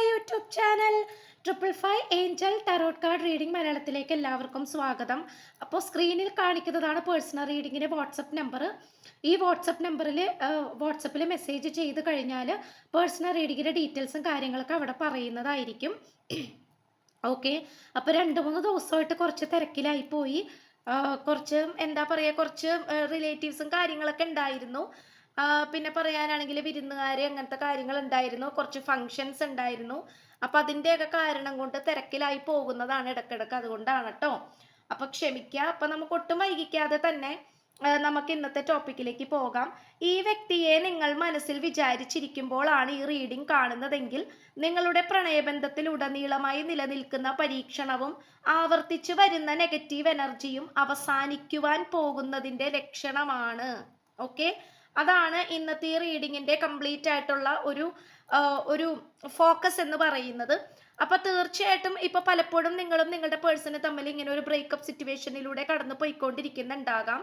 My YouTube channel triple five angel tarot card reading മലയാളത്തിലേക്ക് എല്ലാവർക്കും സ്വാഗതം. അപ്പോൾ സ്ക്രീനിൽ കാണിക്കുന്നതാണ് പേഴ്സണൽ റീഡിങ്ങിന്റെ വാട്സപ്പ് നമ്പർ ഈ വാട്സപ്പ് നമ്പറിൽ വാട്സപ്പിൽ മെസ്സേജ് ചെയ്ത് കഴിഞ്ഞാൽ പേഴ്സണൽ റീഡിങ്ങിന്റെ ഡീറ്റെയിൽസും കാര്യങ്ങളൊക്കെ അവിടെ പറയുന്നതായിരിക്കും. ഓക്കെ അപ്പോൾ രണ്ട് മൂന്ന് ദിവസമായിട്ട് കുറച്ച് തിരക്കിലായി പോയി. കുറച്ച് എന്താ പറയുക കുറച്ച് റിലേറ്റീവ്സും കാര്യങ്ങളൊക്കെ ഉണ്ടായിരുന്നു. പിന്നെ പറയാനാണെങ്കിൽ വിരുന്നുകാർ അങ്ങനത്തെ കാര്യങ്ങൾ ഉണ്ടായിരുന്നു കുറച്ച് ഫങ്ഷൻസ് ഉണ്ടായിരുന്നു. അപ്പം അതിന്റെയൊക്കെ കാരണം കൊണ്ട് തിരക്കിലായി പോകുന്നതാണ് ഇടക്കിടക്ക് അതുകൊണ്ടാണ് കേട്ടോ അപ്പം ക്ഷമിക്കുക അപ്പം നമുക്ക് ഒട്ടും വൈകിക്കാതെ തന്നെ നമുക്ക് ഇന്നത്തെ ടോപ്പിക്കിലേക്ക് പോകാം. ഈ വ്യക്തിയെ നിങ്ങൾ മനസ്സിൽ വിചാരിച്ചിരിക്കുമ്പോഴാണ് ഈ റീഡിംഗ് കാണുന്നതെങ്കിൽ നിങ്ങളുടെ പ്രണയബന്ധത്തിൽ ഉടനീളമായി നിലനിൽക്കുന്ന പരീക്ഷണവും ആവർത്തിച്ചു വരുന്ന നെഗറ്റീവ് എനർജിയും അവസാനിക്കുവാൻ പോകുന്നതിന്റെ ലക്ഷണമാണ്. ഓക്കെ അതാണ് ഇന്നത്തെ റീഡിങ്ങിന്റെ കംപ്ലീറ്റ് ആയിട്ടുള്ള ഒരു ഒരു ഫോക്കസ് എന്ന് പറയുന്നത്. അപ്പൊ തീർച്ചയായിട്ടും ഇപ്പൊ പലപ്പോഴും നിങ്ങളും നിങ്ങളുടെ പേഴ്സണും തമ്മിൽ ഇങ്ങനെ ഒരു ബ്രേക്കപ്പ് സിറ്റുവേഷനിലൂടെ കടന്നു പോയിക്കൊണ്ടിരിക്കുന്നുണ്ടാകാം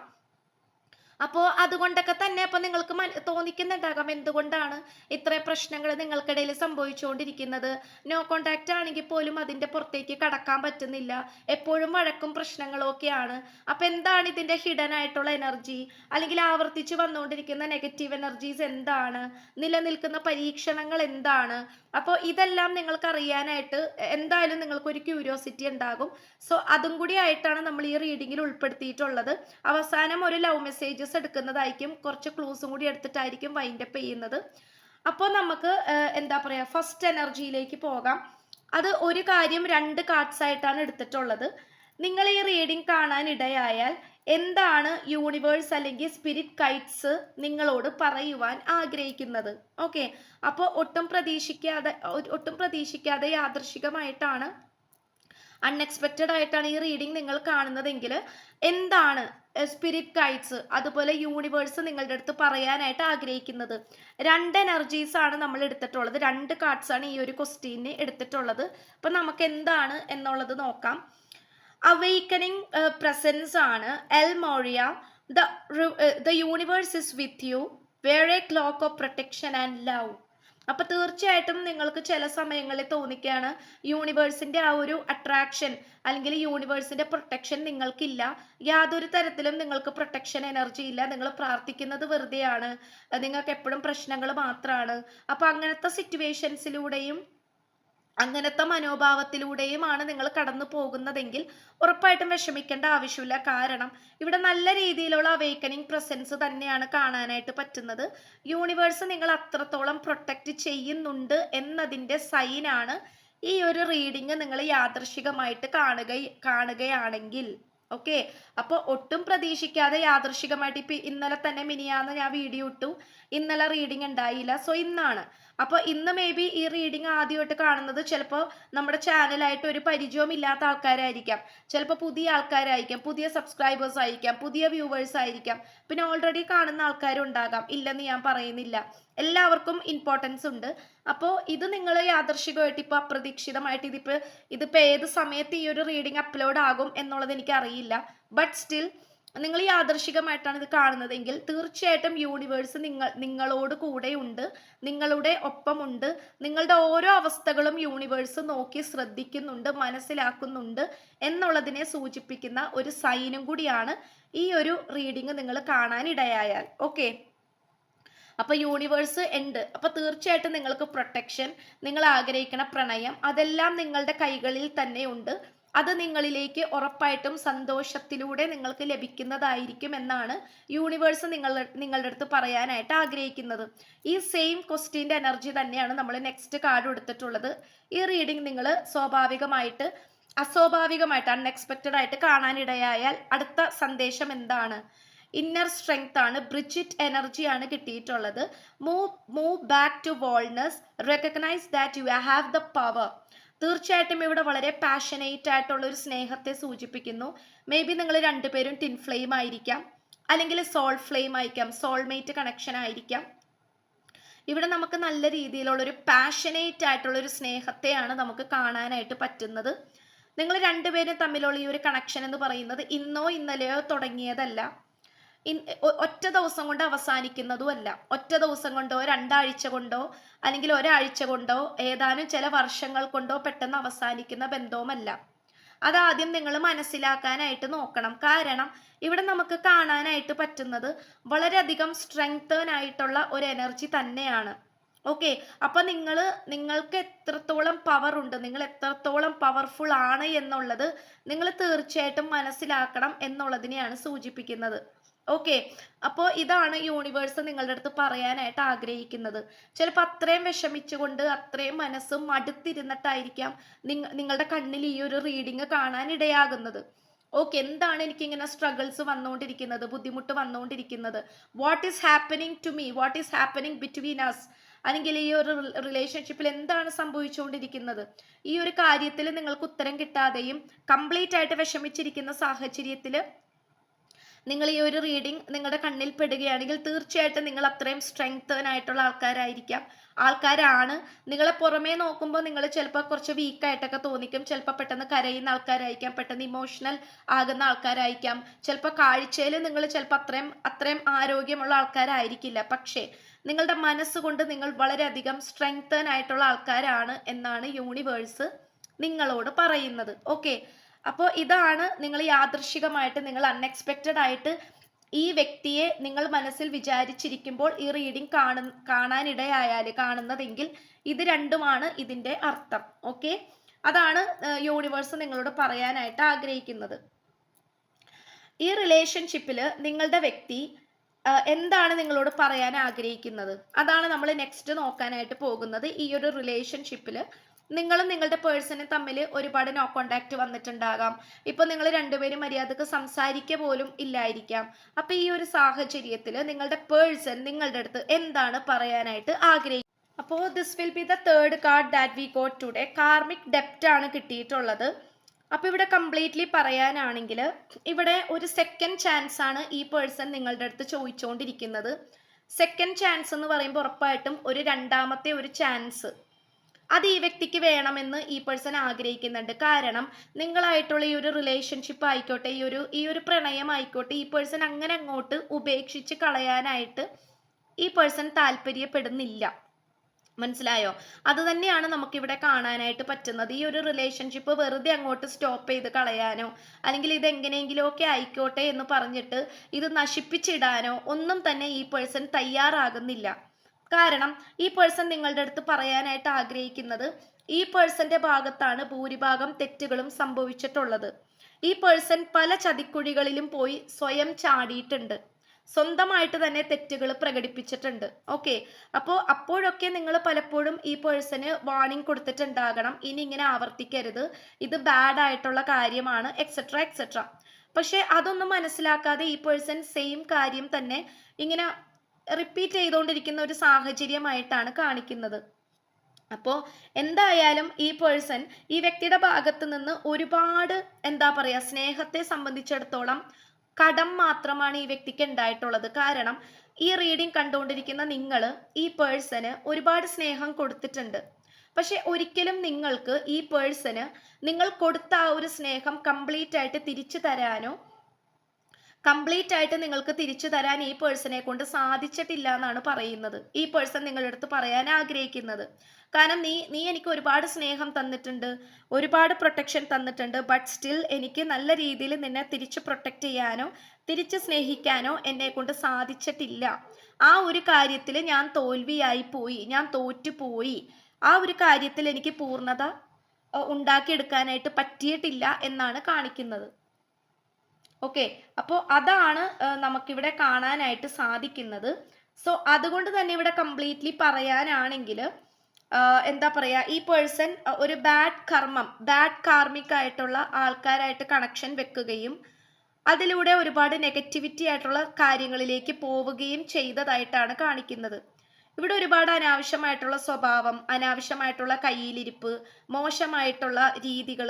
അപ്പോൾ അതുകൊണ്ടൊക്കെ തന്നെ അപ്പോൾ നിങ്ങൾക്ക് തോന്നിക്കുന്നുണ്ടാകാം എന്തുകൊണ്ടാണ് ഇത്ര പ്രശ്നങ്ങൾ നിങ്ങൾക്കിടയിൽ സംഭവിച്ചുകൊണ്ടിരിക്കുന്നത്. നോ കോണ്ടാക്റ്റ് ആണെങ്കിൽ പോലും അതിന്റെ പുറത്തേക്ക് കടക്കാൻ പറ്റുന്നില്ല. എപ്പോഴും വഴക്കും പ്രശ്നങ്ങളും ഒക്കെയാണ്. അപ്പോൾ എന്താണ് ഇതിന്റെ ഹിഡൻ ആയിട്ടുള്ള എനർജി അല്ലെങ്കിൽ ആവർത്തിച്ച് വന്നുകൊണ്ടിരിക്കുന്ന നെഗറ്റീവ് എനർജീസ് എന്താണ്? നിലനിൽക്കുന്ന പരീക്ഷണങ്ങൾ എന്താണ്? അപ്പോൾ ഇതെല്ലാം നിങ്ങൾക്ക് അറിയാനായിട്ട് എന്തായാലും നിങ്ങൾക്കൊരു ക്യൂരിയോസിറ്റി ഉണ്ടാകും. സോ അതും കൂടി ആയിട്ടാണ് നമ്മൾ ഈ റീഡിങ്ങിൽ ഉൾപ്പെടുത്തിയിട്ടുള്ളത്. അവസാനം ഒരു ലവ് മെസ്സേജസ് എടുക്കുന്നതായിരിക്കും. കുറച്ച് ക്ലൂസും കൂടി എടുത്തിട്ടായിരിക്കും വൈൻഡപ്പ് ചെയ്യുന്നത്. അപ്പോൾ നമുക്ക് എന്താ പറയുക ഫസ്റ്റ് എനർജിയിലേക്ക് പോകാം. അത് ഒരു കാര്യം രണ്ട് കാർഡ്സ് ആയിട്ടാണ് എടുത്തിട്ടുള്ളത്. നിങ്ങൾ ഈ റീഡിംഗ് കാണാൻ ഇടയായാൽ എന്താണ് യൂണിവേഴ്സ് അല്ലെങ്കിൽ സ്പിരിറ്റ് കൈറ്റ്സ് നിങ്ങളോട് പറയുവാൻ ആഗ്രഹിക്കുന്നത്? ഓക്കെ അപ്പോൾ ഒട്ടും പ്രതീക്ഷിക്കാതെ ഒട്ടും പ്രതീക്ഷിക്കാതെ യാദൃശികമായിട്ടാണ് അൺഎക്സ്പെക്റ്റഡ് ആയിട്ടാണ് ഈ റീഡിംഗ് നിങ്ങൾ കാണുന്നതെങ്കിൽ എന്താണ് സ്പിരിറ്റ് ഗൈഡ്സ് അതുപോലെ യൂണിവേഴ്സ് നിങ്ങളുടെ അടുത്ത് പറയാനായിട്ട് ആഗ്രഹിക്കുന്നത്? രണ്ട് എനർജീസ് ആണ് നമ്മൾ എടുത്തിട്ടുള്ളത്. രണ്ട് കാർഡ്സ് ആണ് ഈ ഒരു ക്വസ്റ്റ്യന് എടുത്തിട്ടുള്ളത്. അപ്പം നമുക്ക് എന്താണ് എന്നുള്ളത് നോക്കാം. അവൈക്കനിങ് പ്രസൻസ് ആണ്. El Morya the the universe is with you a cloak of protection and love അപ്പൊ തീർച്ചയായിട്ടും നിങ്ങൾക്ക് ചില സമയങ്ങളിൽ തോന്നിക്കുകയാണ് യൂണിവേഴ്സിന്റെ ആ ഒരു അട്രാക്ഷൻ അല്ലെങ്കിൽ യൂണിവേഴ്സിന്റെ പ്രൊട്ടക്ഷൻ നിങ്ങൾക്കില്ല. യാതൊരു തരത്തിലും നിങ്ങൾക്ക് പ്രൊട്ടക്ഷൻ എനർജി ഇല്ല. നിങ്ങൾ പ്രാർത്ഥിക്കുന്നത് വെറുതെയാണ്. നിങ്ങൾക്ക് എപ്പോഴും പ്രശ്നങ്ങൾ മാത്രമാണ് അപ്പൊ അങ്ങനത്തെ സിറ്റുവേഷൻസിലൂടെയും അങ്ങനത്തെ മനോഭാവത്തിലൂടെയുമാണ് നിങ്ങൾ കടന്നു പോകുന്നതെങ്കിൽ ഉറപ്പായിട്ടും വിഷമിക്കേണ്ട ആവശ്യമില്ല. കാരണം ഇവിടെ നല്ല രീതിയിലുള്ള അവേക്കനിങ് പ്രസൻസ് തന്നെയാണ് കാണാനായിട്ട് പറ്റുന്നത്. യൂണിവേഴ്സ് നിങ്ങൾ അത്രത്തോളം പ്രൊട്ടക്റ്റ് ചെയ്യുന്നുണ്ട് എന്നതിന്റെ സൈനാണ് ഈ ഒരു റീഡിങ് നിങ്ങൾ യാദൃശികമായിട്ട് കാണുക കാണുകയാണെങ്കിൽ. ഓക്കെ അപ്പോൾ ഒട്ടും പ്രതീക്ഷിക്കാതെ യാദൃശികമായിട്ട് ഇപ്പം ഇന്നലെ തന്നെ മിനിയാന്ന് ഞാൻ വീഡിയോ ഇട്ടു. ഇന്നലെ റീഡിങ് ഉണ്ടായില്ല. സോ ഇന്നാണ്. അപ്പോൾ ഇന്ന് മേ ബി ഈ റീഡിങ് ആദ്യമായിട്ട് കാണുന്നത് ചിലപ്പോൾ നമ്മുടെ ചാനലായിട്ട് ഒരു പരിചയവും ഇല്ലാത്ത ആൾക്കാരായിരിക്കാം. ചിലപ്പോൾ പുതിയ ആൾക്കാരായിരിക്കാം പുതിയ സബ്സ്ക്രൈബേഴ്സ് ആയിരിക്കാം പുതിയ വ്യൂവേഴ്സ് ആയിരിക്കാം. പിന്നെ ഓൾറെഡി കാണുന്ന ആൾക്കാരും ഉണ്ടാകാം ഇല്ലെന്ന് ഞാൻ പറയുന്നില്ല. എല്ലാവർക്കും ഇമ്പോർട്ടൻസ് ഉണ്ട്. അപ്പോൾ ഇത് നിങ്ങൾ യാദർശികമായിട്ട് ഇപ്പോൾ അപ്രതീക്ഷിതമായിട്ട് ഇതിപ്പോൾ ഇതിപ്പോൾ ഏത് സമയത്ത് ഈ ഒരു റീഡിങ് അപ്ലോഡ് ആകും എന്നുള്ളത് എനിക്ക് അറിയില്ല ബട്ട് സ്റ്റിൽ നിങ്ങൾ ഈ ആദർശികമായിട്ടാണ് ഇത് കാണുന്നതെങ്കിൽ തീർച്ചയായിട്ടും യൂണിവേഴ്സ് നിങ്ങൾ നിങ്ങളോട് കൂടെയുണ്ട് നിങ്ങളുടെ ഒപ്പമുണ്ട് നിങ്ങളുടെ ഓരോ അവസ്ഥകളും യൂണിവേഴ്സ് നോക്കി ശ്രദ്ധിക്കുന്നുണ്ട് മനസ്സിലാക്കുന്നുണ്ട് എന്നുള്ളതിനെ സൂചിപ്പിക്കുന്ന ഒരു സൈനും കൂടിയാണ് ഈ ഒരു റീഡിംഗ് നിങ്ങൾ കാണാനിടയായാൽ. ഓക്കെ അപ്പൊ യൂണിവേഴ്സ് ഉണ്ട്. അപ്പൊ തീർച്ചയായിട്ടും നിങ്ങൾക്ക് പ്രൊട്ടക്ഷൻ നിങ്ങൾ ആഗ്രഹിക്കുന്ന പ്രണയം അതെല്ലാം നിങ്ങളുടെ കൈകളിൽ തന്നെ ഉണ്ട്. അത് നിങ്ങളിലേക്ക് ഉറപ്പായിട്ടും സന്തോഷത്തിലൂടെ നിങ്ങൾക്ക് ലഭിക്കുന്നതായിരിക്കും എന്നാണ് യൂണിവേഴ്സ് നിങ്ങൾ നിങ്ങളുടെ അടുത്ത് പറയാനായിട്ട് ആഗ്രഹിക്കുന്നത്. ഈ സെയിം ക്വസ്റ്റ്യന്റെ എനർജി തന്നെയാണ് നമ്മൾ നെക്സ്റ്റ് കാർഡ് എടുത്തിട്ടുള്ളത്. ഈ റീഡിംഗ് നിങ്ങൾ സ്വാഭാവികമായിട്ട് അസ്വാഭാവികമായിട്ട് അൺഎക്സ്പെക്റ്റഡ് ആയിട്ട് കാണാനിടയായാൽ അടുത്ത സന്ദേശം എന്താണ്? ഇന്നർ സ്ട്രെങ്ത് ആണ് ബ്രിജിറ്റ് എനർജിയാണ് കിട്ടിയിട്ടുള്ളത്. Move move back to wholeness recognise that you have the power തീർച്ചയായിട്ടും ഇവിടെ വളരെ പാഷനേറ്റ് ആയിട്ടുള്ള ഒരു സ്നേഹത്തെ സൂചിപ്പിക്കുന്നു. മേ ബി നിങ്ങൾ രണ്ടുപേരും ടിൻ ഫ്ലെയിം ആയിരിക്കാം. അല്ലെങ്കിൽ സോൾ ഫ്ലെയിം ആയിരിക്കാം സോൾമേറ്റ് കണക്ഷൻ ആയിരിക്കാം. ഇവിടെ നമുക്ക് നല്ല രീതിയിലുള്ള ഒരു പാഷനേറ്റ് ആയിട്ടുള്ള ഒരു സ്നേഹത്തെയാണ് നമുക്ക് കാണാനായിട്ട് പറ്റുന്നത്. നിങ്ങൾ രണ്ടുപേരും തമ്മിലുള്ള ഈ ഒരു കണക്ഷൻ എന്ന് പറയുന്നത് ഇന്നോ ഇന്നലെയോ തുടങ്ങിയതല്ല. ഒറ്റ ദിവസം കൊണ്ട് അവസാനിക്കുന്നതുമല്ല ഒറ്റ ദിവസം കൊണ്ടോ രണ്ടാഴ്ച കൊണ്ടോ അല്ലെങ്കിൽ ഒരാഴ്ച കൊണ്ടോ ഏതാനും ചില വർഷങ്ങൾ കൊണ്ടോ പെട്ടെന്ന് അവസാനിക്കുന്ന ബന്ധവുമല്ല. അതാദ്യം നിങ്ങൾ മനസ്സിലാക്കാനായിട്ട് നോക്കണം. കാരണം ഇവിടെ നമുക്ക് കാണാനായിട്ട് പറ്റുന്നത് വളരെയധികം സ്ട്രെങ്തേൺ ആയിട്ടുള്ള ഒരു എനർജി തന്നെയാണ്. ഓക്കെ അപ്പൊ നിങ്ങൾ നിങ്ങൾക്ക് എത്രത്തോളം പവർ ഉണ്ട് നിങ്ങൾ എത്രത്തോളം പവർഫുൾ ആണ് എന്നുള്ളത് നിങ്ങൾ തീർച്ചയായിട്ടും മനസ്സിലാക്കണം എന്നുള്ളതിനെയാണ് സൂചിപ്പിക്കുന്നത്. ഓക്കെ അപ്പോൾ ഇതാണ് യൂണിവേഴ്സ് നിങ്ങളുടെ അടുത്ത് പറയാനായിട്ട് ആഗ്രഹിക്കുന്നത്. ചിലപ്പോൾ അത്രയും വിഷമിച്ചുകൊണ്ട് അത്രയും മനസ്സും മടുത്തിരുന്നിട്ടായിരിക്കാം നിങ്ങ നിങ്ങളുടെ കണ്ണിൽ ഈ ഒരു റീഡിങ് കാണാൻ ഇടയാകുന്നത്. ഓക്കെ എന്താണ് എനിക്ക് ഇങ്ങനെ സ്ട്രഗിൾസ് വന്നുകൊണ്ടിരിക്കുന്നത് ബുദ്ധിമുട്ട് വന്നുകൊണ്ടിരിക്കുന്നത്? What is happening to me what is happening between us അല്ലെങ്കിൽ ഈ ഒരു റിലേഷൻഷിപ്പിൽ എന്താണ് സംഭവിച്ചുകൊണ്ടിരിക്കുന്നത്? ഈ ഒരു കാര്യത്തിൽ നിങ്ങൾക്ക് ഉത്തരം കിട്ടാതെയും കംപ്ലീറ്റ് ആയിട്ട് വിഷമിച്ചിരിക്കുന്ന സാഹചര്യത്തിൽ നിങ്ങൾ ഈ ഒരു റീഡിംഗ് നിങ്ങളുടെ കണ്ണിൽ പെടുകയാണെങ്കിൽ തീർച്ചയായിട്ടും നിങ്ങൾ അത്രയും സ്ട്രെങ്തനായിട്ടുള്ള ആൾക്കാരായിരിക്കാം. ആൾക്കാരാണ്. നിങ്ങളെ പുറമേ നോക്കുമ്പോൾ നിങ്ങൾ ചിലപ്പോൾ കുറച്ച് വീക്കായിട്ടൊക്കെ തോന്നിക്കും. ചിലപ്പോൾ പെട്ടെന്ന് കരയുന്ന ആൾക്കാരായിരിക്കാം. പെട്ടെന്ന് ഇമോഷണൽ ആകുന്ന ആൾക്കാരായിരിക്കാം. ചിലപ്പോൾ കാഴ്ചയിൽ നിങ്ങൾ ചിലപ്പോൾ അത്രയും അത്രയും ആരോഗ്യമുള്ള ആൾക്കാരായിരിക്കില്ല. പക്ഷേ നിങ്ങളുടെ മനസ്സുകൊണ്ട് നിങ്ങൾ വളരെയധികം സ്ട്രെങ്തൻ ആയിട്ടുള്ള ആൾക്കാരാണ് എന്നാണ് യൂണിവേഴ്സ് നിങ്ങളോട് പറയുന്നത്. ഓക്കെ അപ്പോൾ ഇതാണ് നിങ്ങൾ യാദൃശികമായിട്ട് നിങ്ങൾ അൺഎക്സ്പെക്റ്റഡ് ആയിട്ട് ഈ വ്യക്തിയെ നിങ്ങൾ മനസ്സിൽ വിചാരിച്ചിരിക്കുമ്പോൾ ഈ റീഡിംഗ് കാണു കാണാനിടയായാൽ കാണുന്നതെങ്കിൽ ഇത് രണ്ടുമാണ് ഇതിന്റെ അർത്ഥം. ഓക്കെ അതാണ് യൂണിവേഴ്സ് നിങ്ങളോട് പറയാനായിട്ട് ആഗ്രഹിക്കുന്നത്. ഈ റിലേഷൻഷിപ്പിൽ നിങ്ങളുടെ വ്യക്തി എന്താണ് നിങ്ങളോട് പറയാൻ ആഗ്രഹിക്കുന്നത്? അതാണ് നമ്മൾ നെക്സ്റ്റ് നോക്കാനായിട്ട് പോകുന്നത് ഈ ഒരു റിലേഷൻഷിപ്പിൽ നിങ്ങളും നിങ്ങളുടെ പേഴ്സണും തമ്മിൽ ഒരുപാട് നോ കോണ്ടാക്ട് വന്നിട്ടുണ്ടാകാം. ഇപ്പൊ നിങ്ങൾ രണ്ടുപേരും മര്യാദയ്ക്ക് സംസാരിക്കുക പോലും ഇല്ലായിരിക്കാം. അപ്പൊ ഈ ഒരു സാഹചര്യത്തിൽ നിങ്ങളുടെ പേഴ്സൺ നിങ്ങളുടെ അടുത്ത് എന്താണ് പറയാനായിട്ട് ആഗ്രഹിക്കുന്നത് അപ്പോൾ this will be the third card that we got today karmic ഡെപ്റ്റ് ആണ് കിട്ടിയിട്ടുള്ളത്. അപ്പോൾ ഇവിടെ കംപ്ലീറ്റ്ലി പറയാനാണെങ്കിൽ ഇവിടെ ഒരു സെക്കൻഡ് ചാൻസ് ആണ് ഈ പേഴ്സൺ നിങ്ങളുടെ അടുത്ത് ചോദിച്ചുകൊണ്ടിരിക്കുന്നത് സെക്കൻഡ് ചാൻസ് എന്ന് പറയുമ്പോൾ ഉറപ്പായിട്ടും ഒരു രണ്ടാമത്തെ ഒരു ചാൻസ് അത് ഈ വ്യക്തിക്ക് വേണമെന്ന് ഈ പേഴ്സൺ ആഗ്രഹിക്കുന്നുണ്ട്. കാരണം നിങ്ങളായിട്ടുള്ള ഈ ഒരു റിലേഷൻഷിപ്പ് ആയിക്കോട്ടെ ഈ ഒരു ഈ ഒരു പ്രണയം ആയിക്കോട്ടെ ഈ പേഴ്സൺ അങ്ങനെ അങ്ങോട്ട് ഉപേക്ഷിച്ച് കളയാനായിട്ട് ഈ പേഴ്സൺ താല്പര്യപ്പെടുന്നില്ല. മനസ്സിലായോ? അത് തന്നെയാണ് നമുക്കിവിടെ കാണാനായിട്ട് പറ്റുന്നത്. ഈ ഒരു റിലേഷൻഷിപ്പ് വെറുതെ അങ്ങോട്ട് സ്റ്റോപ്പ് ചെയ്ത് കളയാനോ അല്ലെങ്കിൽ ഇത് എങ്ങനെയെങ്കിലുമൊക്കെ ആയിക്കോട്ടെ എന്ന് പറഞ്ഞിട്ട് ഇത് നശിപ്പിച്ചിടാനോ ഒന്നും തന്നെ ഈ പേഴ്സൺ തയ്യാറാകുന്നില്ല. കാരണം ഈ പേഴ്സൺ നിങ്ങളുടെ അടുത്ത് പറയാനായിട്ട് ആഗ്രഹിക്കുന്നത് ഈ പേഴ്സന്റെ ഭാഗത്താണ് ഭൂരിഭാഗം തെറ്റുകളും സംഭവിച്ചിട്ടുള്ളത്. ഈ പേഴ്സൺ പല ചതിക്കുഴികളിലും പോയി സ്വയം ചാടിയിട്ടുണ്ട്. സ്വന്തമായിട്ട് തന്നെ തെറ്റുകൾ പ്രകടിപ്പിച്ചിട്ടുണ്ട്. ഓക്കെ അപ്പോൾ അപ്പോഴൊക്കെ നിങ്ങൾ പലപ്പോഴും ഈ പേഴ്സന് വാർണിംഗ് കൊടുത്തിട്ടുണ്ടാകണം. ഇനി ഇങ്ങനെ ആവർത്തിക്കരുത്. ഇത് ബാഡ് ആയിട്ടുള്ള കാര്യമാണ് എക്സെട്ര എക്സെട്ര പക്ഷെ അതൊന്നും മനസ്സിലാക്കാതെ ഈ പേഴ്സൺ സെയിം കാര്യം തന്നെ ഇങ്ങനെ റിപ്പീറ്റ് ചെയ്തുകൊണ്ടിരിക്കുന്ന ഒരു സാഹചര്യമായിട്ടാണ് കാണിക്കുന്നത്. അപ്പോൾ എന്തായാലും ഈ പേഴ്സൺ ഈ വ്യക്തിയുടെ ഭാഗത്ത് നിന്ന് ഒരുപാട് എന്താ പറയുക സ്നേഹത്തെ സംബന്ധിച്ചിടത്തോളം കടം മാത്രമാണ് ഈ വ്യക്തിക്ക് ഉണ്ടായിട്ടുള്ളത്. കാരണം ഈ റീഡിംഗ് കണ്ടുകൊണ്ടിരിക്കുന്ന നിങ്ങൾ ഈ പേഴ്സന് ഒരുപാട് സ്നേഹം കൊടുത്തിട്ടുണ്ട്. പക്ഷെ ഒരിക്കലും നിങ്ങൾക്ക് ഈ പേഴ്സന് നിങ്ങൾ കൊടുത്ത ആ ഒരു സ്നേഹം കംപ്ലീറ്റ് ആയിട്ട് തിരിച്ചു തരാനോ കംപ്ലീറ്റ് ആയിട്ട് നിങ്ങൾക്ക് തിരിച്ചു തരാൻ ഈ പേഴ്സണെ കൊണ്ട് സാധിച്ചിട്ടില്ല എന്നാണ് പറയുന്നത്. ഈ പേഴ്സൺ നിങ്ങളുടെ അടുത്ത് പറയാൻ ആഗ്രഹിക്കുന്നത്. കാരണം നീ നീ എനിക്ക് ഒരുപാട് സ്നേഹം തന്നിട്ടുണ്ട് ഒരുപാട് പ്രൊട്ടക്ഷൻ തന്നിട്ടുണ്ട് ബട്ട് സ്റ്റിൽ എനിക്ക് നല്ല രീതിയിൽ നിന്നെ തിരിച്ച് പ്രൊട്ടക്റ്റ് ചെയ്യാനോ തിരിച്ച് സ്നേഹിക്കാനോ എന്നെ കൊണ്ട് സാധിച്ചിട്ടില്ല. ആ ഒരു കാര്യത്തിൽ ഞാൻ തോൽവിയായി പോയി ഞാൻ തോറ്റുപോയി ആ ഒരു കാര്യത്തിൽ എനിക്ക് പൂർണത ഉണ്ടാക്കിയെടുക്കാനായിട്ട് പറ്റിയിട്ടില്ല എന്നാണ് കാണിക്കുന്നത്. ഓക്കെ. അപ്പോൾ അതാണ് നമുക്കിവിടെ കാണാനായിട്ട് സാധിക്കുന്നത്. സോ അതുകൊണ്ട് തന്നെ ഇവിടെ കംപ്ലീറ്റ്ലി പറയാനാണെങ്കിൽ എന്താ പറയുക ഈ പേഴ്സൺ ഒരു ബാഡ് കർമ്മം ബാഡ് കാർമിക് ആയിട്ടുള്ള ആൾക്കാരായിട്ട് കണക്ഷൻ വെക്കുകയും അതിലൂടെ ഒരുപാട് നെഗറ്റിവിറ്റി ആയിട്ടുള്ള കാര്യങ്ങളിലേക്ക് പോവുകയും ചെയ്തതായിട്ടാണ് കാണിക്കുന്നത്. ഇവിടെ ഒരുപാട് അനാവശ്യമായിട്ടുള്ള സ്വഭാവം അനാവശ്യമായിട്ടുള്ള കയ്യിലിരിപ്പ് മോശമായിട്ടുള്ള രീതികൾ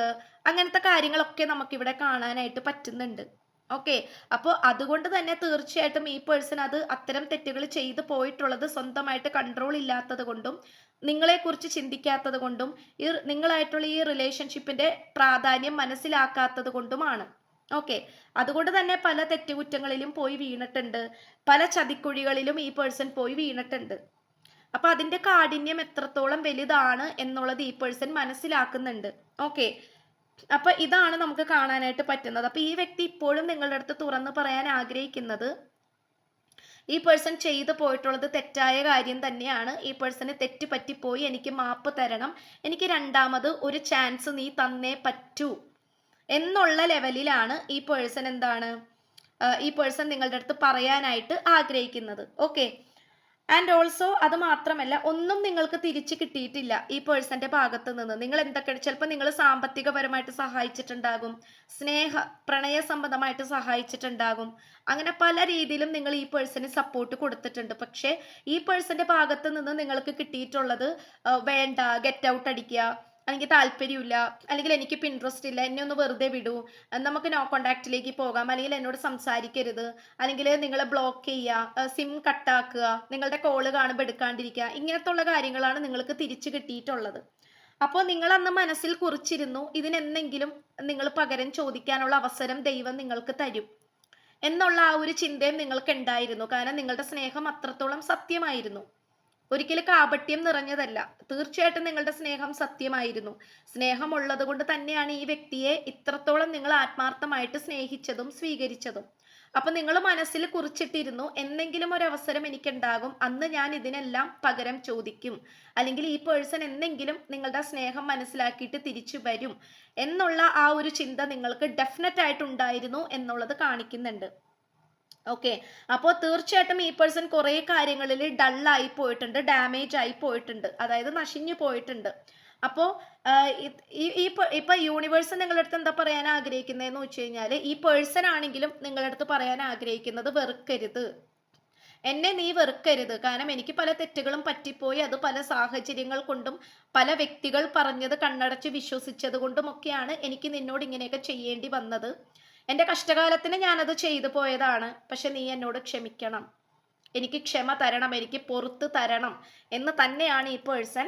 അങ്ങനത്തെ കാര്യങ്ങളൊക്കെ നമുക്കിവിടെ കാണാനായിട്ട് പറ്റുന്നുണ്ട്. ഓക്കെ? അപ്പോൾ അതുകൊണ്ട് തന്നെ തീർച്ചയായിട്ടും ഈ പേഴ്സൺ അത് അത്തരം തെറ്റുകൾ ചെയ്തു പോയിട്ടുള്ളത് സ്വന്തമായിട്ട് കൺട്രോൾ ഇല്ലാത്തത് കൊണ്ടും നിങ്ങളെക്കുറിച്ച് ചിന്തിക്കാത്തത് കൊണ്ടും ഈ നിങ്ങളായിട്ടുള്ള ഈ റിലേഷൻഷിപ്പിന്റെ പ്രാധാന്യം മനസ്സിലാക്കാത്തത് കൊണ്ടുമാണ്. ഓക്കെ? അതുകൊണ്ട് തന്നെ പല തെറ്റുകുറ്റങ്ങളിലും പോയി വീണിട്ടുണ്ട്. പല ചതിക്കുഴികളിലും ഈ പേഴ്സൺ പോയി വീണിട്ടുണ്ട്. അപ്പൊ അതിന്റെ കാഠിന്യം എത്രത്തോളം വലുതാണ് എന്നുള്ളത് ഈ പേഴ്സൺ മനസ്സിലാക്കുന്നുണ്ട്. ഓക്കെ അപ്പൊ ഇതാണ് നമുക്ക് കാണാനായിട്ട് പറ്റുന്നത്. അപ്പൊ ഈ വ്യക്തി ഇപ്പോഴും നിങ്ങളുടെ അടുത്ത് തുറന്നു പറയാൻ ആഗ്രഹിക്കുന്നത് ഈ പേഴ്സൺ ചെയ്തു പോയിട്ടുള്ളത് തെറ്റായ കാര്യം തന്നെയാണ്. ഈ പേഴ്സണ് തെറ്റ് പറ്റിപ്പോയി. എനിക്ക് മാപ്പ് തരണം. എനിക്ക് രണ്ടാമത് ഒരു ചാൻസ് നീ തന്നേ പറ്റൂ. എന്നുള്ള ലെവലിലാണ് ഈ പേഴ്സൺ എന്താണ്? ഈ പേഴ്സൺ നിങ്ങളുടെ അടുത്ത് പറയാനായിട്ട് ആഗ്രഹിക്കുന്നത്. ഓക്കെ ആൻഡ് ഓൾസോ അത് മാത്രമല്ല ഒന്നും നിങ്ങൾക്ക് തിരിച്ചു കിട്ടിയിട്ടില്ല ഈ പേഴ്സന്റെ ഭാഗത്ത് നിന്ന്. നിങ്ങൾ എന്തൊക്കെ ചിലപ്പോൾ നിങ്ങൾ സാമ്പത്തികപരമായിട്ട് സഹായിച്ചിട്ടുണ്ടാകും. സ്നേഹ പ്രണയ സംബന്ധമായിട്ട് സഹായിച്ചിട്ടുണ്ടാകും. അങ്ങനെ പല രീതിയിലും നിങ്ങൾ ഈ പേഴ്സന് സപ്പോർട്ട് കൊടുത്തിട്ടുണ്ട്. പക്ഷേ ഈ പേഴ്സന്റെ ഭാഗത്ത് നിന്ന് നിങ്ങൾക്ക് കിട്ടിയിട്ടുള്ളത് വേണ്ട ഗെറ്റ് ഔട്ട് അടിക്കുക അല്ലെങ്കിൽ താല്പര്യമില്ല അല്ലെങ്കിൽ എനിക്ക് ഇപ്പം ഇൻട്രസ്റ്റ് ഇല്ല എന്നെ ഒന്ന് വെറുതെ വിടൂ. നമുക്ക് നോ കോണ്ടാക്റ്റിലേക്ക് പോകാം അല്ലെങ്കിൽ എന്നോട് സംസാരിക്കരുത് അല്ലെങ്കിൽ നിങ്ങളെ ബ്ലോക്ക് ചെയ്യുക സിം കട്ടാക്കുക നിങ്ങളുടെ കോൾ കാണുമ്പോൾ എടുക്കാണ്ടിരിക്കുക ഇങ്ങനത്തെ ഉള്ള കാര്യങ്ങളാണ് നിങ്ങൾക്ക് തിരിച്ചു കിട്ടിയിട്ടുള്ളത്. അപ്പോൾ നിങ്ങൾ അന്ന് മനസ്സിൽ കുറിച്ചിരുന്നു ഇതിനെന്തെങ്കിലും നിങ്ങൾ പകരം ചോദിക്കാനുള്ള അവസരം ദൈവം നിങ്ങൾക്ക് തരും. എന്നുള്ള ആ ഒരു ചിന്തയും നിങ്ങൾക്ക് ഉണ്ടായിരുന്നു കാരണം നിങ്ങളുടെ സ്നേഹം അത്രത്തോളം സത്യമായിരുന്നു. ഒരിക്കലും കാപട്യം നിറഞ്ഞതല്ല. തീർച്ചയായിട്ടും നിങ്ങളുടെ സ്നേഹം സത്യമായിരുന്നു. സ്നേഹമുള്ളത് കൊണ്ട് തന്നെയാണ് ഈ വ്യക്തിയെ ഇത്രത്തോളം നിങ്ങൾ ആത്മാർത്ഥമായിട്ട് സ്നേഹിച്ചതും സ്വീകരിച്ചതും. അപ്പൊ നിങ്ങൾ മനസ്സിൽ കുറിച്ചിട്ടിരുന്നു എന്തെങ്കിലും ഒരു അവസരം എനിക്കുണ്ടാകും അന്ന് ഞാൻ ഇതിനെല്ലാം പകരം ചോദിക്കും. അല്ലെങ്കിൽ ഈ പേഴ്സൺ എന്തെങ്കിലും നിങ്ങളുടെ സ്നേഹം മനസ്സിലാക്കിയിട്ട് തിരിച്ചു വരും. എന്നുള്ള ആ ഒരു ചിന്ത നിങ്ങൾക്ക് ഡെഫിനറ്റ് ആയിട്ടുണ്ടായിരുന്നു എന്നുള്ളത് കാണിക്കുന്നുണ്ട്. ഓക്കെ അപ്പോൾ തീർച്ചയായിട്ടും ഈ പേഴ്സൺ കുറേ കാര്യങ്ങളിൽ ഡള്ളായി പോയിട്ടുണ്ട് ഡാമേജ് ആയി പോയിട്ടുണ്ട്. അതായത് നശിഞ്ഞു പോയിട്ടുണ്ട്. അപ്പോൾ ഈ ഇപ്പൊ യൂണിവേഴ്സ് നിങ്ങളുടെ അടുത്ത് എന്താ പറയാൻ ആഗ്രഹിക്കുന്നതെന്ന് വെച്ച് കഴിഞ്ഞാൽ ഈ പേഴ്സൺ ആണെങ്കിലും നിങ്ങളുടെ അടുത്ത് പറയാൻ ആഗ്രഹിക്കുന്നത് വെറുക്കരുത്. എന്നെ നീ വെറുക്കരുത്. കാരണം എനിക്ക് പല തെറ്റുകളും പറ്റിപ്പോയി. അത് പല സാഹചര്യങ്ങൾ കൊണ്ടും പല വ്യക്തികൾ പറഞ്ഞത് കണ്ണടച്ച് വിശ്വസിച്ചത് കൊണ്ടുമൊക്കെയാണ് എനിക്ക് നിന്നോട് ഇങ്ങനെയൊക്കെ ചെയ്യേണ്ടി വന്നത്. എന്റെ കഷ്ടകാലത്തിന് ഞാനത് ചെയ്തു പോയതാണ്. പക്ഷെ നീ എന്നോട് ക്ഷമിക്കണം. എനിക്ക് ക്ഷമ തരണം എനിക്ക് പൊറത്ത് തരണം എന്ന് തന്നെയാണ് ഈ പേഴ്സൺ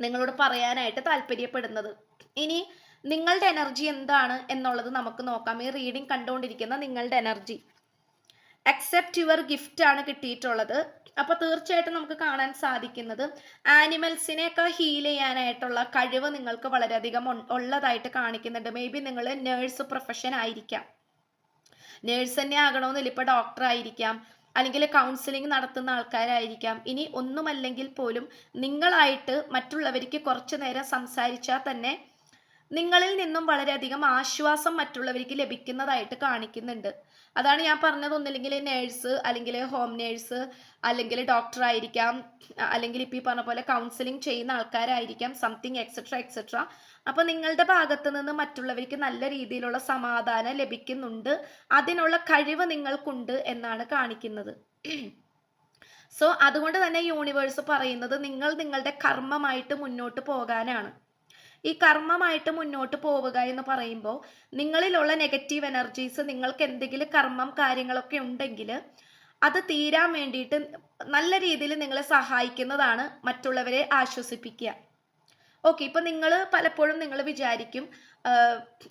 നിങ്ങളോട് പറയാനായിട്ട് താല്പര്യപ്പെടുന്നത്. ഇനി നിങ്ങളുടെ എനർജി എന്താണ് എന്നുള്ളത് നമുക്ക് നോക്കാം. ഈ റീഡിംഗ് കണ്ടുകൊണ്ടിരിക്കുന്ന നിങ്ങളുടെ എനർജി. അക്സെപ്റ്റ് യുവർ ഗിഫ്റ്റ് ആണ് കിട്ടിയിട്ടുള്ളത്. അപ്പോൾ തീർച്ചയായിട്ടും നമുക്ക് കാണാൻ സാധിക്കുന്നത് ആനിമൽസിനെയൊക്കെ ഹീൽ ചെയ്യാനായിട്ടുള്ള കഴിവ് നിങ്ങൾക്ക് വളരെയധികം ഉള്ളതായിട്ട് കാണിക്കുന്നുണ്ട്. മേ ബി നിങ്ങൾ നേഴ്സ് പ്രൊഫഷൻ ആയിരിക്കാം. നേഴ്സ് തന്നെ ആകണമെന്നില്ല. ഇപ്പോൾ ഡോക്ടർ ആയിരിക്കാം. അല്ലെങ്കിൽ കൗൺസിലിംഗ് നടത്തുന്ന ആൾക്കാരായിരിക്കാം. ഇനി ഒന്നുമല്ലെങ്കിൽ പോലും നിങ്ങളായിട്ട് മറ്റുള്ളവർക്ക് കുറച്ചു നേരം സംസാരിച്ചാൽ തന്നെ നിങ്ങളിൽ നിന്നും വളരെയധികം ആശ്വാസം മറ്റുള്ളവർക്ക് ലഭിക്കുന്നതായിട്ട് കാണിക്കുന്നുണ്ട്. അതാണ് ഞാൻ പറഞ്ഞത്. ഒന്നില്ലെങ്കിൽ നേഴ്സ് അല്ലെങ്കിൽ ഹോം നേഴ്സ് അല്ലെങ്കിൽ ഡോക്ടർ ആയിരിക്കാം. അല്ലെങ്കിൽ ഇപ്പം ഈ പറഞ്ഞ പോലെ കൗൺസിലിംഗ് ചെയ്യുന്ന ആൾക്കാരായിരിക്കാം. സംതിങ് എക്സെട്ര എക്സെട്ര അപ്പോൾ നിങ്ങളുടെ ഭാഗത്ത് നിന്ന് മറ്റുള്ളവർക്ക് നല്ല രീതിയിലുള്ള സമാധാനം ലഭിക്കുന്നുണ്ട്. അതിനുള്ള കഴിവ് നിങ്ങൾക്കുണ്ട് എന്നാണ് കാണിക്കുന്നത്. സോ അതുകൊണ്ട് തന്നെ യൂണിവേഴ്സ് പറയുന്നത് നിങ്ങൾ നിങ്ങളുടെ കർമ്മമായിട്ട് മുന്നോട്ട് പോകാനാണ്. ഈ കർമ്മമായിട്ട് മുന്നോട്ട് പോവുക എന്ന് പറയുമ്പോൾ നിങ്ങളിലുള്ള നെഗറ്റീവ് എനർജീസ് നിങ്ങൾക്ക് എന്തെങ്കിലും കർമ്മം കാര്യങ്ങളൊക്കെ ഉണ്ടെങ്കിൽ അത് തീരാൻ വേണ്ടിയിട്ട് നല്ല രീതിയിൽ നിങ്ങളെ സഹായിക്കുന്നതാണ് മറ്റുള്ളവരെ ആശ്വസിപ്പിക്കുക. ഓക്കെ ഇപ്പം നിങ്ങൾ പലപ്പോഴും നിങ്ങൾ വിചാരിക്കും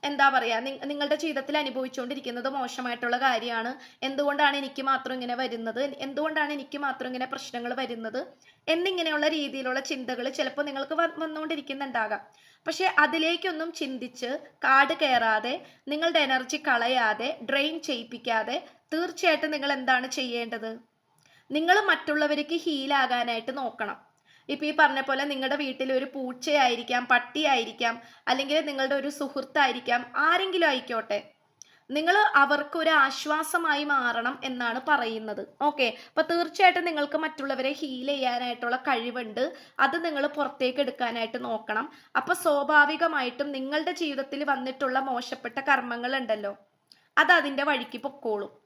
എന്താ പറയുക നിങ്ങളുടെ ജീവിതത്തിൽ അനുഭവിച്ചുകൊണ്ടിരിക്കുന്നത് മോശമായിട്ടുള്ള കാര്യമാണ്. എന്തുകൊണ്ടാണ് എനിക്ക് മാത്രം ഇങ്ങനെ വരുന്നത്? എന്തുകൊണ്ടാണ് എനിക്ക് മാത്രം ഇങ്ങനെ പ്രശ്നങ്ങൾ വരുന്നത്? എന്നിങ്ങനെയുള്ള രീതിയിലുള്ള ചിന്തകൾ ചിലപ്പോൾ നിങ്ങൾക്ക് വന്നുകൊണ്ടിരിക്കുന്നുണ്ടാകാം. പക്ഷെ അതിലേക്കൊന്നും ചിന്തിച്ച് കാട് കയറാതെ നിങ്ങളുടെ എനർജി കളയാതെ ഡ്രെയിൻ ചെയ്യിപ്പിക്കാതെ തീർച്ചയായിട്ടും നിങ്ങൾ എന്താണ് ചെയ്യേണ്ടത്? നിങ്ങൾ മറ്റുള്ളവർക്ക് ഹീലാകാനായിട്ട് നോക്കണം. ഇപ്പം ഈ പറഞ്ഞ പോലെ നിങ്ങളുടെ വീട്ടിൽ ഒരു പൂച്ചയായിരിക്കാം പട്ടിയായിരിക്കാം അല്ലെങ്കിൽ നിങ്ങളുടെ ഒരു സുഹൃത്തായിരിക്കാം ആരെങ്കിലും ആയിക്കോട്ടെ. നിങ്ങൾ അവർക്ക് ഒരു ആശ്വാസമായി മാറണം എന്നാണ് പറയുന്നത്. ഓക്കെ. അപ്പൊ തീർച്ചയായിട്ടും നിങ്ങൾക്ക് മറ്റുള്ളവരെ ഹീൽ ചെയ്യാനായിട്ടുള്ള കഴിവുണ്ട്. അത് നിങ്ങൾ പുറത്തേക്ക് എടുക്കാനായിട്ട് നോക്കണം. അപ്പൊ സ്വാഭാവികമായിട്ടും നിങ്ങളുടെ ജീവിതത്തിൽ വന്നിട്ടുള്ള മോശപ്പെട്ട കർമ്മങ്ങൾ ഉണ്ടല്ലോ അത് അതിന്റെ വഴിക്ക് പൊക്കോളും.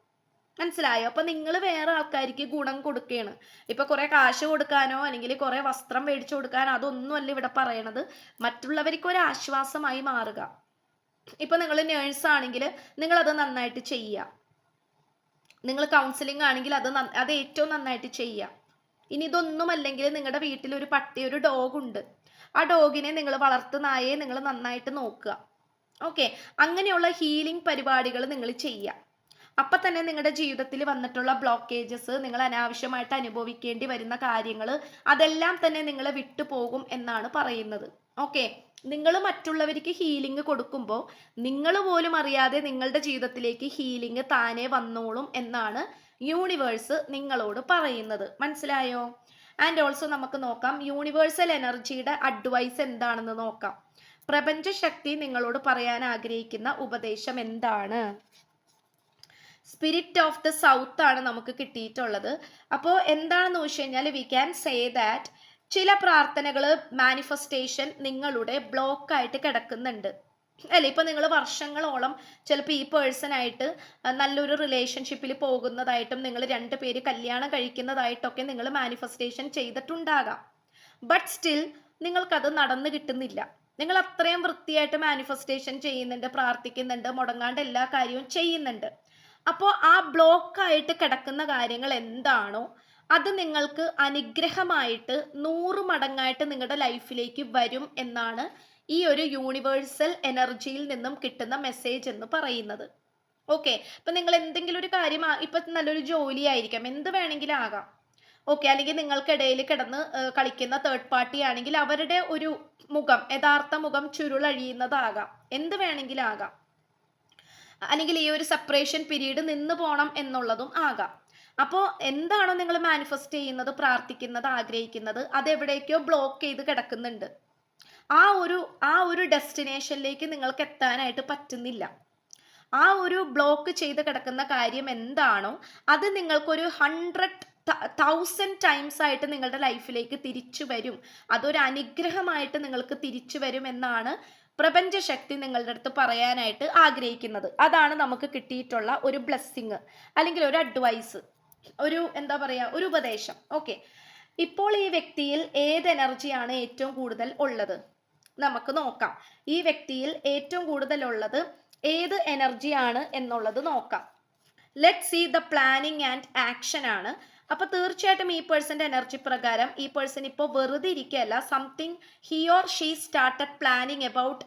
മനസ്സിലായോ? അപ്പൊ നിങ്ങൾ വേറെ ആൾക്കാർക്ക് ഗുണം കൊടുക്കുകയാണ് ഇപ്പൊ കുറെ കാശ് കൊടുക്കാനോ അല്ലെങ്കിൽ കുറെ വസ്ത്രം മേടിച്ചു കൊടുക്കാനോ അതൊന്നും അല്ല ഇവിടെ പറയണത്. മറ്റുള്ളവർക്ക് ഒരു ആശ്വാസമായി മാറുക. ഇപ്പൊ നിങ്ങൾ നേഴ്സ് ആണെങ്കിൽ നിങ്ങൾ അത് നന്നായിട്ട് ചെയ്യുക നിങ്ങൾ കൗൺസിലിംഗ് ആണെങ്കിൽ അത് അത് ഏറ്റവും നന്നായിട്ട് ചെയ്യുക ഇനി ഇതൊന്നും അല്ലെങ്കിൽ നിങ്ങളുടെ വീട്ടിൽ ഒരു പട്ടി ഒരു ഡോഗ് ഉണ്ട്. ആ ഡോഗിനെ നിങ്ങൾ വളർത്തു നായെ നിങ്ങൾ നന്നായിട്ട് നോക്കുക. ഓക്കെ അങ്ങനെയുള്ള ഹീലിംഗ് പരിപാടികൾ നിങ്ങൾ ചെയ്യുക അപ്പം തന്നെ നിങ്ങളുടെ ജീവിതത്തിൽ വന്നിട്ടുള്ള ബ്ലോക്കേജസ് നിങ്ങൾ അനാവശ്യമായിട്ട് അനുഭവിക്കേണ്ടി വരുന്ന കാര്യങ്ങൾ അതെല്ലാം തന്നെ നിങ്ങളെ വിട്ടുപോകും എന്നാണ് പറയുന്നത്. ഓക്കെ നിങ്ങൾ മറ്റുള്ളവർക്ക് ഹീലിംഗ് കൊടുക്കുമ്പോൾ നിങ്ങൾ പോലും അറിയാതെ നിങ്ങളുടെ ജീവിതത്തിലേക്ക് ഹീലിംഗ് താനെ വന്നോളും എന്നാണ് യൂണിവേഴ്സ് നിങ്ങളോട് പറയുന്നത്. മനസ്സിലായോ? ആൻഡ് ഓൾസോ നമുക്ക് നോക്കാം യൂണിവേഴ്സൽ എനർജിയുടെ അഡ്വൈസ് എന്താണെന്ന് നോക്കാം. പ്രപഞ്ച ശക്തി നിങ്ങളോട് പറയാൻ ആഗ്രഹിക്കുന്ന ഉപദേശം എന്താണ്? സ്പിരിറ്റ് ഓഫ് ദ സൗത്ത് ആണ് നമുക്ക് കിട്ടിയിട്ടുള്ളത്. അപ്പോൾ എന്താണെന്ന് വെച്ച് കഴിഞ്ഞാൽ വി ക്യാൻ സേ ദാറ്റ് ചില പ്രാർത്ഥനകൾ മാനിഫെസ്റ്റേഷൻ നിങ്ങളുടെ ബ്ലോക്കായിട്ട് കിടക്കുന്നുണ്ട്. അല്ലേ? ഇപ്പൊ നിങ്ങൾ വർഷങ്ങളോളം ചിലപ്പോൾ ഈ പേഴ്സൺ ആയിട്ട് നല്ലൊരു റിലേഷൻഷിപ്പിൽ പോകുന്നതായിട്ടും നിങ്ങൾ രണ്ട് പേര് കല്യാണം കഴിക്കുന്നതായിട്ടൊക്കെ നിങ്ങൾ മാനിഫെസ്റ്റേഷൻ ചെയ്തിട്ടുണ്ടാകാം. ബട്ട് സ്റ്റിൽ നിങ്ങൾക്കത് നടന്നു കിട്ടുന്നില്ല. നിങ്ങൾ അത്രയും വൃത്തിയായിട്ട് മാനിഫെസ്റ്റേഷൻ ചെയ്യുന്നുണ്ട് പ്രാർത്ഥിക്കുന്നുണ്ട് മുടങ്ങാണ്ട് എല്ലാ കാര്യവും ചെയ്യുന്നുണ്ട്. അപ്പോൾ ആ ബ്ലോക്കായിട്ട് കിടക്കുന്ന കാര്യങ്ങൾ എന്താണോ അത് നിങ്ങൾക്ക് അനുഗ്രഹമായിട്ട് നൂറ് മടങ്ങായിട്ട് നിങ്ങളുടെ ലൈഫിലേക്ക് വരും എന്നാണ് ഈ ഒരു യൂണിവേഴ്സൽ എനർജിയിൽ നിന്നും കിട്ടുന്ന മെസ്സേജ് എന്ന് പറയുന്നത്. ഓക്കെ ഇപ്പൊ നിങ്ങൾ എന്തെങ്കിലും ഒരു കാര്യം ഇപ്പം നല്ലൊരു ജോലി ആയിരിക്കാം. എന്ത് വേണമെങ്കിലും ആകാം. ഓക്കെ അല്ലെങ്കിൽ നിങ്ങൾക്കിടയിൽ കിടന്ന് കളിക്കുന്ന തേർഡ് പാർട്ടി ആണെങ്കിൽ അവരുടെ ഒരു മുഖം യഥാർത്ഥ മുഖം ചുരുളഴിയുന്നതാകാം. എന്ത് വേണമെങ്കിലും ആകാം. അല്ലെങ്കിൽ ഈ ഒരു സെപ്പറേഷൻ പീരീഡ് നിന്ന് പോകണം എന്നുള്ളതും ആകാം. അപ്പോൾ എന്താണോ നിങ്ങൾ മാനിഫെസ്റ്റ് ചെയ്യുന്നത് പ്രാർത്ഥിക്കുന്നത് ആഗ്രഹിക്കുന്നത് അതെവിടേക്കോ ബ്ലോക്ക് ചെയ്ത് കിടക്കുന്നുണ്ട്. ആ ഒരു ആ ഒരു ഡെസ്റ്റിനേഷനിലേക്ക് നിങ്ങൾക്ക് എത്താനായിട്ട് പറ്റുന്നില്ല. ആ ഒരു ബ്ലോക്ക് ചെയ്ത് കിടക്കുന്ന കാര്യം എന്താണോ അത് നിങ്ങൾക്കൊരു ഹൺഡ്രഡ് തൗസൻഡ് ടൈംസ് ആയിട്ട് നിങ്ങളുടെ ലൈഫിലേക്ക് തിരിച്ചു വരും. അതൊരു അനുഗ്രഹമായിട്ട് നിങ്ങൾക്ക് തിരിച്ചു വരും എന്നാണ് പ്രപഞ്ചശക്തി നിങ്ങളുടെ അടുത്ത് പറയാനായിട്ട് ആഗ്രഹിക്കുന്നത്. അതാണ് നമുക്ക് കിട്ടിയിട്ടുള്ള ഒരു ബ്ലെസ്സിങ് അല്ലെങ്കിൽ ഒരു അഡ്വൈസ് ഒരു എന്താ പറയുക ഒരു ഉപദേശം. ഓക്കെ ഇപ്പോൾ ഈ വ്യക്തിയിൽ ഏത് എനർജിയാണ് ഏറ്റവും കൂടുതൽ ഉള്ളത്? നമുക്ക് നോക്കാം. ഈ വ്യക്തിയിൽ ഏറ്റവും കൂടുതൽ ഉള്ളത് ഏത് എനർജിയാണ് എന്നുള്ളത് നോക്കാം. Let see the planning and action ആണ്. അപ്പൊ തീർച്ചയായിട്ടും ഈ പേഴ്സന്റെ എനർജി പ്രകാരം ഈ പേഴ്സൺ ഇപ്പോൾ വെറുതെ ഇരിക്കുകയല്ല something he or she started planning about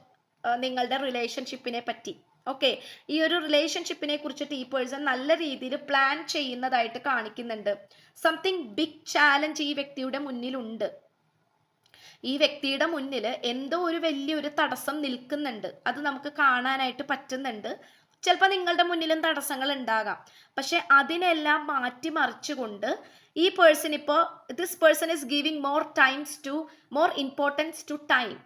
നിങ്ങളുടെ റിലേഷൻഷിപ്പിനെ പറ്റി. ഓക്കെ ഈ ഒരു റിലേഷൻഷിപ്പിനെ കുറിച്ചിട്ട് ഈ പേഴ്സൺ നല്ല രീതിയിൽ പ്ലാൻ ചെയ്യുന്നതായിട്ട് കാണിക്കുന്നുണ്ട്. സംതിങ് ബിഗ് ചാലഞ്ച് ഈ വ്യക്തിയുടെ മുന്നിലുണ്ട്. ഈ വ്യക്തിയുടെ മുന്നിൽ എന്തോ ഒരു വലിയൊരു തടസ്സം നിൽക്കുന്നുണ്ട്. അത് നമുക്ക് കാണാനായിട്ട് പറ്റുന്നുണ്ട്. ചിലപ്പോൾ നിങ്ങളുടെ മുന്നിലും തടസ്സങ്ങൾ ഉണ്ടാകാം. പക്ഷെ അതിനെല്ലാം മാറ്റിമറിച്ചുകൊണ്ട് ഈ പേഴ്സൺ ഇപ്പോൾ this person is giving more times to more importance to time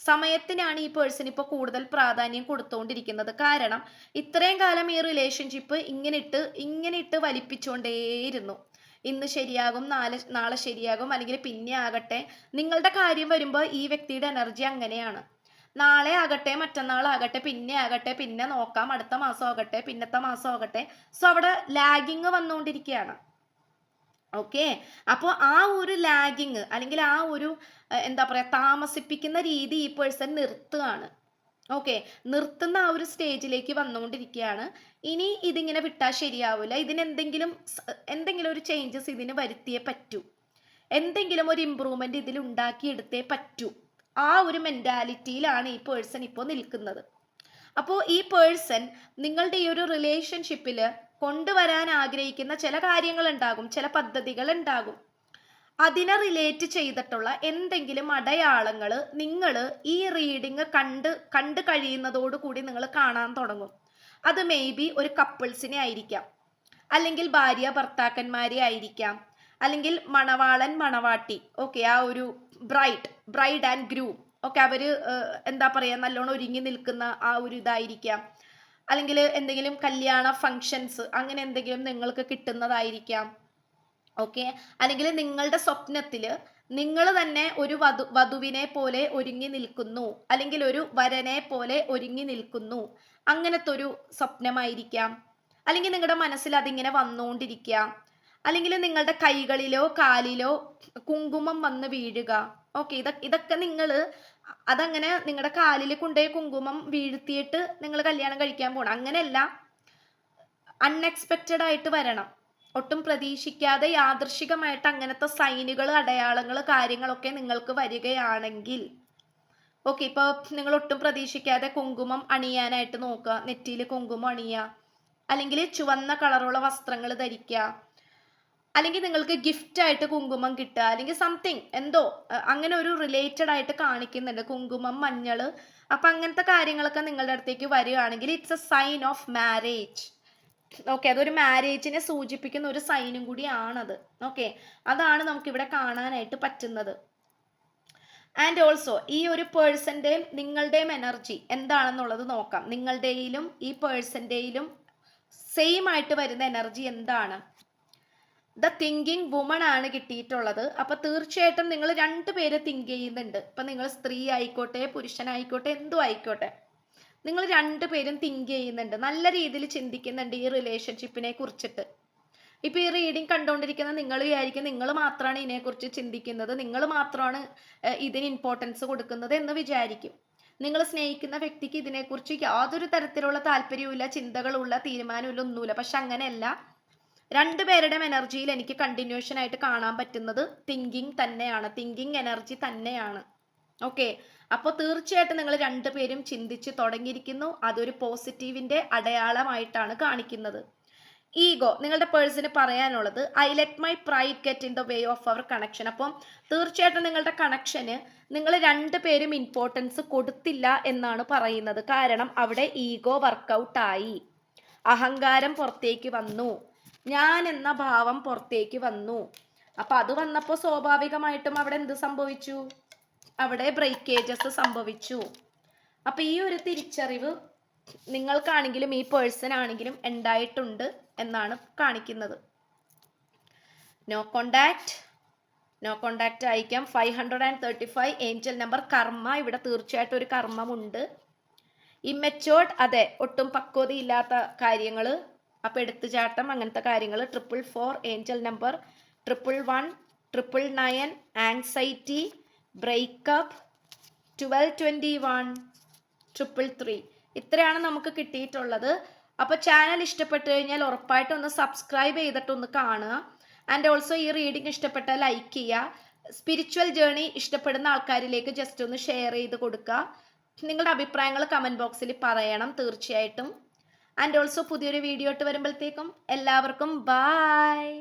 സമയത്തിനാണ് ഈ പേഴ്സൺ ഇപ്പോൾ കൂടുതൽ പ്രാധാന്യം കൊടുത്തുകൊണ്ടിരിക്കുന്നത് കാരണം ഇത്രയും കാലം ഈ റിലേഷൻഷിപ്പ് ഇങ്ങനെ ഇട്ട് ഇങ്ങനെ ഇട്ട് വലിപ്പിച്ചുകൊണ്ടേയിരുന്നു ഇന്ന് ശരിയാകും നാളെ നാളെ ശരിയാകും അല്ലെങ്കിൽ പിന്നെ ആകട്ടെ നിങ്ങളുടെ കാര്യം വരുമ്പോൾ ഈ വ്യക്തിയുടെ എനർജി അങ്ങനെയാണ്. നാളെ ആകട്ടെ മറ്റന്നാളാകട്ടെ പിന്നെ ആകട്ടെ പിന്നെ നോക്കാം അടുത്ത മാസം ആകട്ടെ പിന്നത്തെ മാസം ആകട്ടെ. സോ അവിടെ ലാഗിങ് വന്നുകൊണ്ടിരിക്കുകയാണ്. ഓക്കെ അപ്പോൾ ആ ഒരു ലാഗിങ് അല്ലെങ്കിൽ ആ ഒരു എന്താ പറയുക താമസിപ്പിക്കുന്ന രീതി ഈ പേഴ്സൺ നിർത്തുകയാണ്. ഓക്കെ നിർത്തുന്ന ആ ഒരു സ്റ്റേജിലേക്ക് വന്നുകൊണ്ടിരിക്കുകയാണ്. ഇനി ഇതിങ്ങനെ വിട്ടാൽ ശരിയാവില്ല ഇതിനെന്തെങ്കിലും എന്തെങ്കിലും ഒരു ചേഞ്ചസ് ഇതിന് വരുത്തിയേ പറ്റൂ. എന്തെങ്കിലും ഒരു ഇമ്പ്രൂവ്മെന്റ് ഇതിൽ ഉണ്ടാക്കിയെടുത്തേ പറ്റൂ. ആ ഒരു മെന്റാലിറ്റിയിലാണ് ഈ പേഴ്സൺ ഇപ്പോൾ നിൽക്കുന്നത്. അപ്പോൾ ഈ പേഴ്സൺ നിങ്ങളുടെ ഈ ഒരു റിലേഷൻഷിപ്പിൽ കൊണ്ടുവരാൻ ആഗ്രഹിക്കുന്ന ചില കാര്യങ്ങൾ ഉണ്ടാകും ചില പദ്ധതികൾ ഉണ്ടാകും അതിനെ റിലേറ്റ് ചെയ്തിട്ടുള്ള എന്തെങ്കിലും അടയാളങ്ങൾ നിങ്ങൾ ഈ റീഡിങ് കണ്ട് കണ്ട് കഴിയുന്നതോടുകൂടി നിങ്ങൾ കാണാൻ തുടങ്ങും. അത് മേ ബി ഒരു കപ്പിൾസിനെ ആയിരിക്കാം. അല്ലെങ്കിൽ ഭാര്യ ഭർത്താക്കന്മാരെ ആയിരിക്കാം. അല്ലെങ്കിൽ മണവാളൻ മണവാട്ടി ഓക്കെ ആ ഒരു bride bride and groom okay ഏഹ്, എന്താ പറയാ നല്ലോണം ഒരുങ്ങി നിൽക്കുന്ന ആ ഒരു ഇതായിരിക്കാം. അല്ലെങ്കിൽ എന്തെങ്കിലും കല്യാണ ഫങ്ഷൻസ് അങ്ങനെ എന്തെങ്കിലും നിങ്ങൾക്ക് കിട്ടുന്നതായിരിക്കാം. ഓക്കെ അല്ലെങ്കിൽ നിങ്ങളുടെ സ്വപ്നത്തിൽ നിങ്ങൾ തന്നെ ഒരു വധു വധുവിനെ പോലെ ഒരുങ്ങി നിൽക്കുന്നു. അല്ലെങ്കിൽ ഒരു വരനെ പോലെ ഒരുങ്ങി നിൽക്കുന്നു. അങ്ങനത്തെ ഒരു സ്വപ്നമായിരിക്കാം. അല്ലെങ്കിൽ നിങ്ങളുടെ മനസ്സിൽ അതിങ്ങനെ വന്നുകൊണ്ടിരിക്കാം. അല്ലെങ്കിൽ നിങ്ങളുടെ കൈകളിലോ കാലിലോ കുങ്കുമം വന്ന് വീഴുക. ഓക്കെ ഇത ഇതൊക്കെ നിങ്ങൾ അതങ്ങനെ നിങ്ങളുടെ കാലിൽ കൊണ്ടുപോയി കുങ്കുമം വീഴ്ത്തിയിട്ട് നിങ്ങൾ കല്യാണം കഴിക്കാൻ പോകണം അങ്ങനെയല്ല. അൺഎക്സ്പെക്റ്റഡ് ആയിട്ട് വരണം. ഒട്ടും പ്രതീക്ഷിക്കാതെ യാദൃശികമായിട്ട് അങ്ങനത്തെ സൈനുകൾ അടയാളങ്ങൾ കാര്യങ്ങളൊക്കെ നിങ്ങൾക്ക് വരികയാണെങ്കിൽ. ഓക്കെ ഇപ്പോൾ നിങ്ങൾ ഒട്ടും പ്രതീക്ഷിക്കാതെ കുങ്കുമം അണിയാനായിട്ട് നോക്കുക. നെറ്റിയിൽ കുങ്കുമം അണിയുക. അല്ലെങ്കിൽ ചുവന്ന കളറുള്ള വസ്ത്രങ്ങൾ ധരിക്കുക. അല്ലെങ്കിൽ നിങ്ങൾക്ക് ഗിഫ്റ്റ് ആയിട്ട് കുങ്കുമം കിട്ടുക അല്ലെങ്കിൽ സംതിങ് എന്തോ അങ്ങനെ ഒരു റിലേറ്റഡ് ആയിട്ട് കാണിക്കുന്നുണ്ട്. കുങ്കുമം മഞ്ഞൾ അപ്പം അങ്ങനത്തെ കാര്യങ്ങളൊക്കെ നിങ്ങളുടെ അടുത്തേക്ക് വരികയാണെങ്കിൽ it's a sign of marriage okay അതൊരു മാരേജിനെ സൂചിപ്പിക്കുന്ന ഒരു സൈനും കൂടിയാണത്. ഓക്കെ അതാണ് നമുക്ക് ഇവിടെ കാണാനായിട്ട് പറ്റുന്നത്. ആൻഡ് ഓൾസോ ഈ ഒരു പേഴ്സന്റെയും നിങ്ങളുടെയും എനർജി എന്താണെന്നുള്ളത് നോക്കാം. നിങ്ങളുടെയിലും ഈ പേഴ്സന്റെയിലും സെയിം ആയിട്ട് വരുന്ന എനർജി എന്താണ്? ദ തിങ്കിങ് വുമൺ ആണ് കിട്ടിയിട്ടുള്ളത്. അപ്പൊ തീർച്ചയായിട്ടും നിങ്ങൾ രണ്ടുപേര് തിങ്ക് ചെയ്യുന്നുണ്ട്. ഇപ്പൊ നിങ്ങൾ സ്ത്രീ ആയിക്കോട്ടെ പുരുഷനായിക്കോട്ടെ എന്തും ആയിക്കോട്ടെ. നിങ്ങൾ രണ്ടുപേരും തിങ്ക് ചെയ്യുന്നുണ്ട്. നല്ല രീതിയിൽ ചിന്തിക്കുന്നുണ്ട് ഈ റിലേഷൻഷിപ്പിനെ കുറിച്ചിട്ട്. ഇപ്പൊ ഈ റീഡിങ് കണ്ടുകൊണ്ടിരിക്കുന്ന നിങ്ങൾ വിചാരിക്കും നിങ്ങൾ മാത്രമാണ് ഇതിനെക്കുറിച്ച് ചിന്തിക്കുന്നത്. നിങ്ങൾ മാത്രമാണ് ഇതിന് ഇമ്പോർട്ടൻസ് കൊടുക്കുന്നത് എന്ന് വിചാരിക്കും. നിങ്ങൾ സ്നേഹിക്കുന്ന വ്യക്തിക്ക് ഇതിനെക്കുറിച്ച് യാതൊരു തരത്തിലുള്ള താല്പര്യവുമില്ല ചിന്തകളുമില്ല തീരുമാനമില്ല ഒന്നുമില്ല. പക്ഷെ അങ്ങനെയല്ല. രണ്ടുപേരുടെയും എനർജിയിൽ എനിക്ക് കണ്ടിന്യൂഷൻ ആയിട്ട് കാണാൻ പറ്റുന്നത് തിങ്കിങ് തന്നെയാണ്. തിങ്കിങ് എനർജി തന്നെയാണ്. ഓക്കെ അപ്പോൾ തീർച്ചയായിട്ടും നിങ്ങൾ രണ്ടുപേരും ചിന്തിച്ച് തുടങ്ങിയിരിക്കുന്നു. അതൊരു പോസിറ്റീവിന്റെ അടയാളമായിട്ടാണ് കാണിക്കുന്നത്. ഈഗോ നിങ്ങളുടെ പേഴ്സിന് പറയാനുള്ളത് I let my pride get in the way of our connection അപ്പം തീർച്ചയായിട്ടും നിങ്ങളുടെ കണക്ഷന് നിങ്ങൾ രണ്ടുപേരും ഇമ്പോർട്ടൻസ് കൊടുത്തില്ല എന്നാണ് പറയുന്നത്. കാരണം അവിടെ ഈഗോ വർക്കൗട്ടായി അഹങ്കാരം പുറത്തേക്ക് വന്നു. ഞാൻ എന്ന ഭാവം പുറത്തേക്ക് വന്നു. അപ്പൊ അത് വന്നപ്പോൾ സ്വാഭാവികമായിട്ടും അവിടെ എന്ത് സംഭവിച്ചു? അവിടെ ബ്രേക്കേജസ് സംഭവിച്ചു. അപ്പൊ ഈ ഒരു തിരിച്ചറിവ് നിങ്ങൾക്കാണെങ്കിലും ഈ പേഴ്സൺ ആണെങ്കിലും ഉണ്ടായിട്ടുണ്ട് എന്നാണ് കാണിക്കുന്നത്. നോ കോണ്ടാക്ട് നോ കോണ്ടാക്ട് അയക്കാം five hundred and thirty five angel number കർമ്മ. ഇവിടെ തീർച്ചയായിട്ടും ഒരു കർമ്മമുണ്ട്. ഇമ്മച്ചോർഡ് അതെ ഒട്ടും പക്വതയില്ലാത്ത കാര്യങ്ങൾ അപ്പം എടുത്തുചാട്ടം അങ്ങനത്തെ കാര്യങ്ങൾ. Triple four angel number triple one triple nine anxiety breakup twelve twenty one triple three ഇത്രയാണ് നമുക്ക് കിട്ടിയിട്ടുള്ളത്. അപ്പോൾ ചാനൽ ഇഷ്ടപ്പെട്ടു കഴിഞ്ഞാൽ ഉറപ്പായിട്ടും ഒന്ന് സബ്സ്ക്രൈബ് ചെയ്തിട്ടൊന്ന് കാണുക. ആൻഡ് ഓൾസോ ഈ റീഡിംഗ് ഇഷ്ടപ്പെട്ട ലൈക്ക് ചെയ്യുക. സ്പിരിച്വൽ ജേണി ഇഷ്ടപ്പെടുന്ന ആൾക്കാരിലേക്ക് ജസ്റ്റ് ഒന്ന് ഷെയർ ചെയ്ത് കൊടുക്കുക. നിങ്ങളുടെ അഭിപ്രായങ്ങൾ കമന്റ് ബോക്സിൽ പറയണം തീർച്ചയായിട്ടും. ആൻഡ് ഓൾസോ പുതിയൊരു വീഡിയോ ഇട്ട് വരുമ്പോഴത്തേക്കും എല്ലാവർക്കും ബായ്